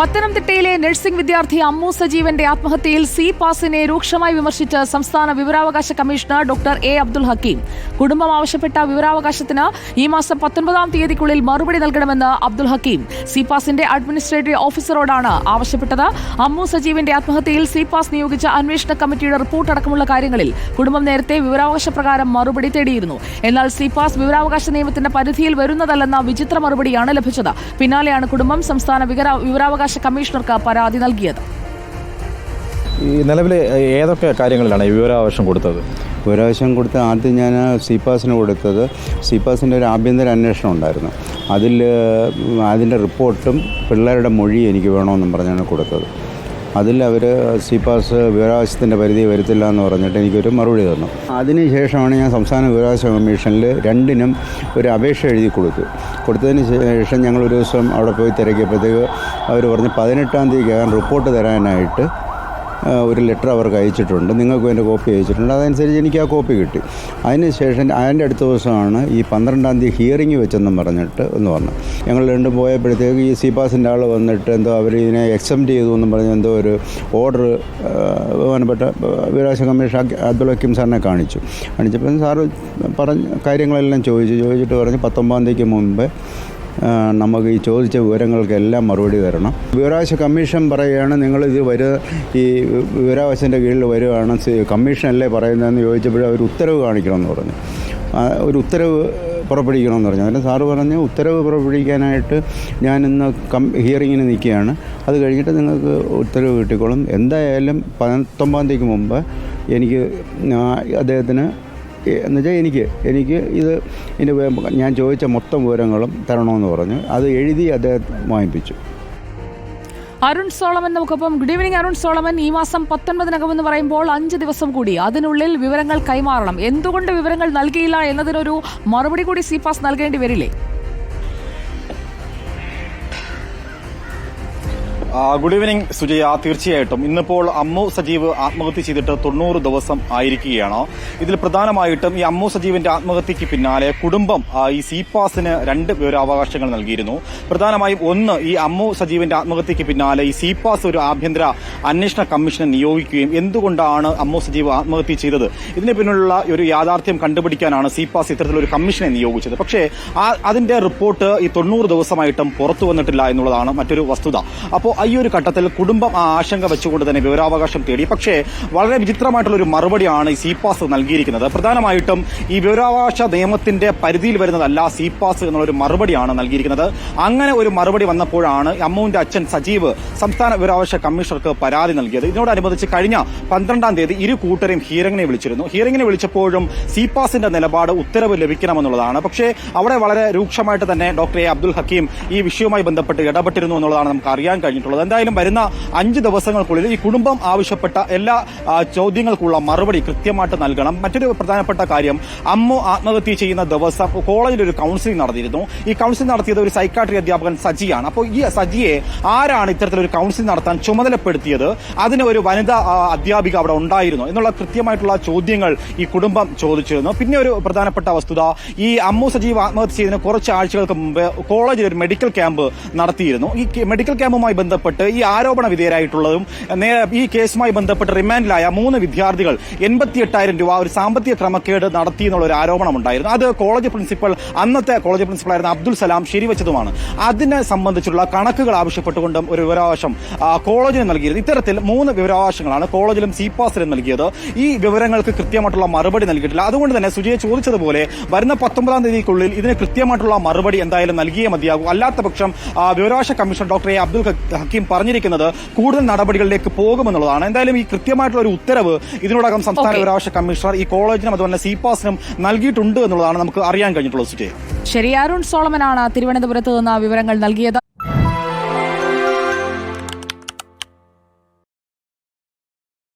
പത്തനംതിട്ടയിലെ നഴ്സിംഗ് വിദ്യാർത്ഥി അമ്മു സജീവന്റെ ആത്മഹത്യയിൽ സി പാസിനെ രൂക്ഷമായി വിമർശിച്ച് സംസ്ഥാന വിവരാവകാശ commissioner doctor A Abdul Hakeem. കുടുംബം ആവശ്യപ്പെട്ട വിവരാവകാശത്തിന് ഈ മാസം പത്തൊൻപതാം തീയതിക്കുള്ളിൽ മറുപടി നൽകണമെന്ന് അബ്ദുൽ ഹക്കീം. സി പാസിന്റെ അഡ്മിനിസ്ട്രേറ്റീവ് ഓഫീസറോടാണ് ആവശ്യപ്പെട്ടത്. അമ്മു സജീവിന്റെ ആത്മഹത്യയിൽ സി പാസ് നിയോഗിച്ച അന്വേഷണ കമ്മിറ്റിയുടെ റിപ്പോർട്ട് അടക്കമുള്ള കാര്യങ്ങളിൽ കുടുംബം നേരത്തെ വിവരാവകാശ പ്രകാരം മറുപടി തേടിയിരുന്നു. എന്നാൽ സി പാസ് വിവരാവകാശ നിയമത്തിന്റെ പരിധിയിൽ വരുന്നതല്ലെന്ന വിചിത്ര മറുപടിയാണ് ലഭിച്ചത്. പിന്നാലെയാണ് കുടുംബം സംസ്ഥാന വിവര- വിവരാവകാശ കമ്മീഷണർക്ക് പരാതി നൽകിയത്. ഈ നിലവിൽ ഏതൊക്കെ കാര്യങ്ങളിലാണ് ഈ വിവരാവകാശം കൊടുത്തത്? വിവരാവശ്യം കൊടുത്ത് ആദ്യം ഞാൻ സിപാസിന് കൊടുത്തത് സിപാസിന്റെ ഒരു ആഭ്യന്തര അന്വേഷണം ഉണ്ടായിരുന്നു. അതിൽ അതിന്റെ റിപ്പോർട്ടും പിള്ളേരുടെ മൊഴി എനിക്ക് വേണമെന്നും പറഞ്ഞാണ് കൊടുത്തത്. അതിൽ അവർ സി പാസ് വിവരാവകാശത്തിന്റെ പരിധി വരുത്തില്ല എന്ന് പറഞ്ഞിട്ട് എനിക്കൊരു മറുപടി തന്നു. അതിനുശേഷമാണ് ഞാൻ സംസ്ഥാന വിവരാവകാശ കമ്മീഷനിൽ രണ്ടിനും ഒരു അപേക്ഷ എഴുതി കൊടുത്തു. കൊടുത്തതിന് ശേഷം ഞങ്ങൾ ഒരു ദിവസം അവിടെ പോയി തിരക്കിയപ്പോഴത്തേക്ക് അവർ പറഞ്ഞ് പതിനെട്ടാം തീയതിക്കകം റിപ്പോർട്ട് തരാനായിട്ട് ഒരു ലെറ്റർ അവർക്ക് അയച്ചിട്ടുണ്ട്. നിങ്ങൾക്കും എന്റെ കോപ്പി അയച്ചിട്ടുണ്ട്. അതനുസരിച്ച് എനിക്ക് ആ കോപ്പി കിട്ടി. അതിന് ശേഷം അതിന്റെ അടുത്ത ദിവസമാണ് ഈ പന്ത്രണ്ടാം തീയതി ഹിയറിംഗ് വെച്ചെന്നും പറഞ്ഞിട്ട് എന്ന് പറഞ്ഞു ഞങ്ങൾ രണ്ടും പോയപ്പോഴത്തേക്ക് ഈ സിപാസിന്റെ ആൾ വന്നിട്ട് എന്തോ അവർ ഇതിനെ എക്സെപ്റ്റ് ചെയ്തു എന്നും പറഞ്ഞ് എന്തോ ഒരു ഓർഡർ ബഹുമാനപ്പെട്ട വിരാശ കമ്മീഷൻ അബ്ദുൾ ഹക്കീം സാറിനെ കാണിച്ചു. കാണിച്ചപ്പോൾ സാറ് പറഞ്ഞ കാര്യങ്ങളെല്ലാം ചോദിച്ചു. ചോദിച്ചിട്ട് പറഞ്ഞ് പത്തൊമ്പതാം തീയതിക്ക് മുമ്പേ നമുക്ക് ഈ ചോദിച്ച വിവരങ്ങൾക്കെല്ലാം മറുപടി തരണം. വിവരാവകാശ കമ്മീഷൻ പറയുകയാണ് നിങ്ങൾ ഇത് വരു ഈ വിവരാവകാശത്തിന്റെ കീഴിൽ സി- കമ്മീഷനല്ലേ പറയുന്നതെന്ന് ചോദിച്ചപ്പോൾ അവർ ഉത്തരവ് കാണിക്കണമെന്ന് പറഞ്ഞു. ഒരു ഉത്തരവ് പുറപ്പെടുവിക്കണമെന്ന് പറഞ്ഞു. അതിന് സാറ് പറഞ്ഞു ഉത്തരവ് പുറപ്പെടുവിക്കാനായിട്ട് ഞാൻ ഇന്ന് കം ഹിയറിങ്ങിന് നിൽക്കുകയാണ്. അത് കഴിഞ്ഞിട്ട് നിങ്ങൾക്ക് ഉത്തരവ് കിട്ടിക്കോളും. എന്തായാലും പത്തൊമ്പതാം തീയതിക്ക് മുമ്പ് എനിക്ക് അദ്ദേഹത്തിന് എന്നുവെച്ചാൽ എനിക്ക് എനിക്ക് ഇത് ഇതിന്റെ ഞാൻ ചോദിച്ച മൊത്തം വിവരങ്ങളും തരണമെന്ന് പറഞ്ഞു. അത് എഴുതി അദ്ദേഹം വാങ്ങിപ്പിച്ചു അരുൺ സോളമൻ നമുക്കൊപ്പം. Good evening Arun Solomon. ഈ മാസം പത്തൊൻപതിനകം എന്ന് പറയുമ്പോൾ അഞ്ച് ദിവസം കൂടി അതിനുള്ളിൽ വിവരങ്ങൾ കൈമാറണം. എന്തുകൊണ്ട് വിവരങ്ങൾ നൽകിയില്ല എന്നതിനൊരു മറുപടി കൂടി സി പാസ് നൽകേണ്ടി വരില്ലേ? Good evening Sujaya. തീർച്ചയായിട്ടും. ഇന്നിപ്പോൾ അമ്മു സജീവ് ആത്മഹത്യ ചെയ്തിട്ട് തൊണ്ണൂറ് ദിവസം ആയിരിക്കുകയാണ്. ഇതിൽ പ്രധാനമായിട്ടും ഈ അമ്മു സജീവിന്റെ ആത്മഹത്യക്ക് പിന്നാലെ കുടുംബം ഈ സിപാസിന് രണ്ട് വിവരാവകാശങ്ങൾ നൽകിയിരുന്നു. പ്രധാനമായും ഒന്ന് ഈ അമ്മു സജീവിന്റെ ആത്മഹത്യക്ക് പിന്നാലെ ഈ സിപാസ് ഒരു ആഭ്യന്തര അന്വേഷണ കമ്മീഷനെ നിയോഗിക്കുകയും എന്തുകൊണ്ടാണ് അമ്മു സജീവ് ആത്മഹത്യ ചെയ്തത്? ഇതിന് പിന്നിലുള്ള ഒരു യാഥാർത്ഥ്യം കണ്ടുപിടിക്കാനാണ് സിപാസ് ഇത്തരത്തിലൊരു കമ്മീഷനെ നിയോഗിച്ചത്. പക്ഷേ അതിന്റെ റിപ്പോർട്ട് ഈ തൊണ്ണൂറ് ദിവസമായിട്ടും പുറത്തു വന്നിട്ടില്ല എന്നുള്ളതാണ് മറ്റൊരു വസ്തുത. അപ്പോൾ ഈ ഒരു ഘട്ടത്തിൽ കുടുംബം ആ ആശങ്ക വെച്ചുകൊണ്ട് തന്നെ വിവരാവകാശം തേടി. പക്ഷേ വളരെ വിചിത്രമായിട്ടുള്ള ഒരു മറുപടിയാണ് ഈ സിപാസ് നൽകിയിരിക്കുന്നത്. പ്രധാനമായിട്ടും ഈ വിവരാവകാശ നിയമത്തിന്റെ പരിധിയിൽ വരുന്നതല്ല സി പാസ് എന്നുള്ളൊരു മറുപടിയാണ് നൽകിയിരിക്കുന്നത്. അങ്ങനെ ഒരു മറുപടി വന്നപ്പോഴാണ് അമ്മുവിന്റെ അച്ഛൻ സജീവ് സംസ്ഥാന വിവരാവകാശ കമ്മീഷണർക്ക് പരാതി നൽകിയത്. ഇതിനോടനുബന്ധിച്ച് കഴിഞ്ഞ പന്ത്രണ്ടാം തീയതി ഇരു കൂട്ടരെയും ഹിയറിംഗിനെ വിളിച്ചിരുന്നു. ഹിയറിംഗിനെ വിളിച്ചപ്പോഴും സി പാസിന്റെ നിലപാട് ഉത്തരവ് ലഭിക്കണമെന്നുള്ളതാണ്. പക്ഷേ അവിടെ വളരെ രൂക്ഷമായിട്ട് തന്നെ ഡോക്ടർ എ അബ്ദുൽ ഹക്കീം ഈ വിഷയവുമായി ബന്ധപ്പെട്ട് ഇടപെട്ടിരുന്നു എന്നുള്ളതാണ് നമുക്ക് അറിയാൻ കഴിഞ്ഞിട്ടുള്ളത്. എന്തായാലും വരുന്ന അഞ്ച് ദിവസങ്ങൾക്കുള്ളിൽ ഈ കുടുംബം ആവശ്യപ്പെട്ട എല്ലാ ചോദ്യങ്ങൾക്കുള്ള മറുപടി കൃത്യമായിട്ട് നൽകണം. മറ്റൊരു പ്രധാനപ്പെട്ട കാര്യം അമ്മു ആത്മഹത്യ ചെയ്യുന്ന ദിവസം കോളേജിൽ ഒരു കൗൺസിലിംഗ് നടത്തിയിരുന്നു. ഈ കൌൺസിലിംഗ് നടത്തിയത് ഒരു സൈക്കാട്രി അധ്യാപകൻ സജിയാണ്. അപ്പോൾ ഈ സജിയെ ആരാണ് ഇത്തരത്തിലൊരു കൌൺസിലിംഗ് നടത്താൻ ചുമതലപ്പെടുത്തിയത്? അതിന് ഒരു വനിതാ അധ്യാപിക അവിടെ ഉണ്ടായിരുന്നു എന്നുള്ള കൃത്യമായിട്ടുള്ള ചോദ്യങ്ങൾ ഈ കുടുംബം ചോദിച്ചിരുന്നു. പിന്നെ ഒരു പ്രധാനപ്പെട്ട വസ്തുത ഈ അമ്മു സജീവ് ആത്മഹത്യ ചെയ്തതിന് കുറച്ച് ആഴ്ചകൾക്ക് മുമ്പ് കോളേജിൽ ഒരു മെഡിക്കൽ ക്യാമ്പ് നടത്തിയിരുന്നു. ഈ മെഡിക്കൽ ക്യാമ്പുമായി ബന്ധപ്പെട്ട് ഈ ആരോപണ വിധേയരായിട്ടുള്ളതും ഈ കേസുമായി ബന്ധപ്പെട്ട് റിമാൻഡിലായ മൂന്ന് വിദ്യാർത്ഥികൾ എൺപത്തിയെട്ടായിരം രൂപ ഒരു സാമ്പത്തിക ക്രമക്കേട് നടത്തി എന്നുള്ള ഒരു ആരോപണം ഉണ്ടായിരുന്നു. അത് കോളേജ് പ്രിൻസിപ്പൽ അന്നത്തെ കോളേജ് പ്രിൻസിപ്പളായിരുന്ന അബ്ദുൽ സലാം ശരിവച്ചതുമാണ്. അതിനെ സംബന്ധിച്ചുള്ള കണക്കുകൾ ആവശ്യപ്പെട്ടുകൊണ്ടും ഒരു വിവരാവകാശം കോളേജിന് നൽകിയത് ഇത്തരത്തിൽ മൂന്ന് വിവരാവകാശങ്ങളാണ് കോളേജിലും സിപാസിലും നൽകിയത്. ഈ വിവരങ്ങൾക്ക് കൃത്യമായിട്ടുള്ള മറുപടി നൽകിയിട്ടില്ല. അതുകൊണ്ട് തന്നെ സുജയെ ചോദിച്ചതുപോലെ വരുന്ന പത്തൊമ്പതാം തീയതിക്കുള്ളിൽ ഇതിന് കൃത്യമായിട്ടുള്ള മറുപടി എന്തായാലും നൽകിയേ മതിയാകൂ. അല്ലാത്ത പക്ഷം വിവരാവകാശ commission doctor A Abdul Hakeem പറഞ്ഞിരിക്കുന്നത് കൂടുതൽ നടപടികളിലേക്ക് പോകുമെന്നുള്ളതാണ്. എന്തായാലും ഈ കൃത്യമായിട്ടുള്ള ഒരു ഉത്തരവ് ഇതിനോടകം സംസ്ഥാന. വിവരാവകാശ കമ്മീഷണർ ഈ കോളേജിനും അതുപോലെ സിപാസിനും നൽകിയിട്ടുണ്ട് എന്നുള്ളതാണ് നമുക്ക് അറിയാൻ കഴിഞ്ഞിട്ടുള്ളത് സുജയ് ശരി അരുൺ സോളമനാണ് തിരുവനന്തപുരത്ത് നിന്ന് വിവരങ്ങൾ നൽകിയത്.